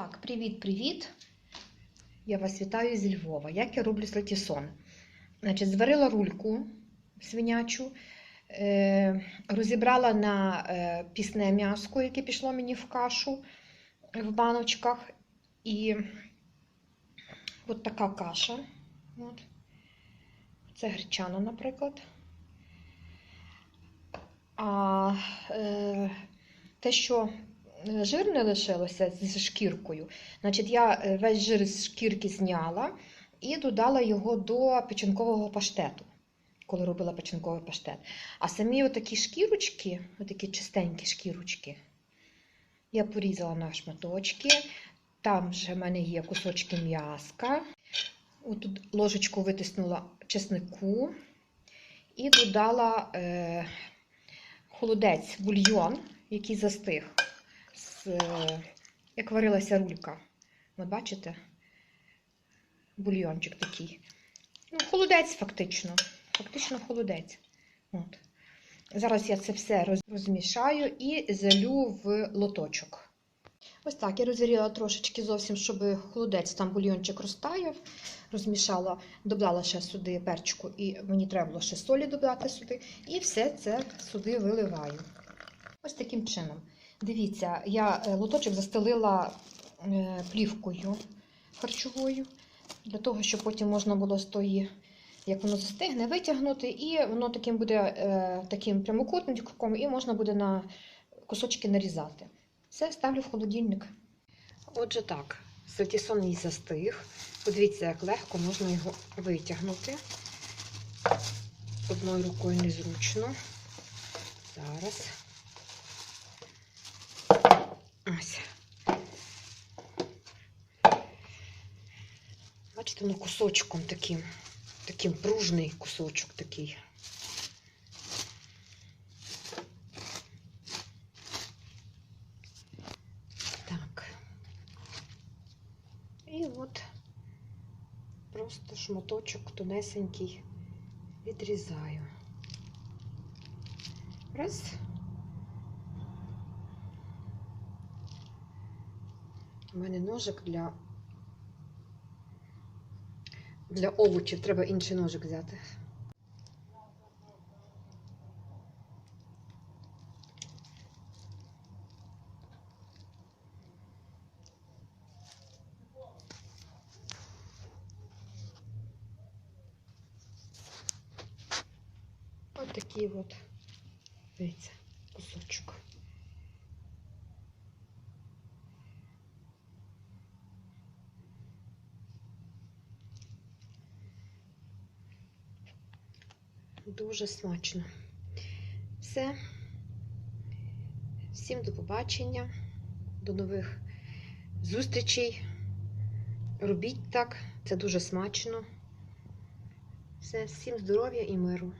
Так, привіт-привіт. Я вас вітаю зі Львова. Як я роблю сальтісон? Значить, зварила рульку свинячу, е, розібрала на е, пісне м'яско, яке пішло мені в кашу в баночках. І от така каша. От. Це гречана, наприклад. А е, те, що жир не лишилося зі шкіркою, значить, я е, весь жир з шкірки зняла і додала його до печінкового паштету, коли робила печінковий паштет. А самі отакі шкірочки, отакі чистенькі шкірочки, я порізала на шматочки. Там вже в мене є кусочки м'яска. Тут ложечку витиснула чеснику і додала е, холодець, бульйон, який застиг, з, як варилася рулька. От бачите? Бульйончик такий. Ну, холодець, фактично. Фактично холодець. От. Зараз я це все розмішаю і залю в лоточок. Ось так, я розріла трошечки зовсім, щоб холодець, там бульйончик розтаяв, розмішала, додала ще сюди перчику, і мені треба було ще солі додати сюди. І все це сюди виливаю. Ось таким чином. Дивіться, я е, лоточок застелила е, плівкою харчовою, для того, щоб потім можна було з тої, як воно застигне, витягнути, і воно таким буде е, таким прямокутником, і можна буде на кусочки нарізати. Все ставлю в холодильник. Отже, так, сальтісон мій застиг. Подивіться, як легко можна його витягнути. Одною рукою незручно. Зараз. Ось. Бачите, воно кусочком таким, таким пружний кусочок такий. Так. І от просто шматочок тонесенький відрізаю. Раз. У мене ножик для, для овочів. Треба інший ножик взяти. Ось такий от, дивіться, кусочок. Дуже смачно. Все. Всім до побачення, до нових зустрічей. Робіть так, це дуже смачно. Все, всім здоров'я і миру.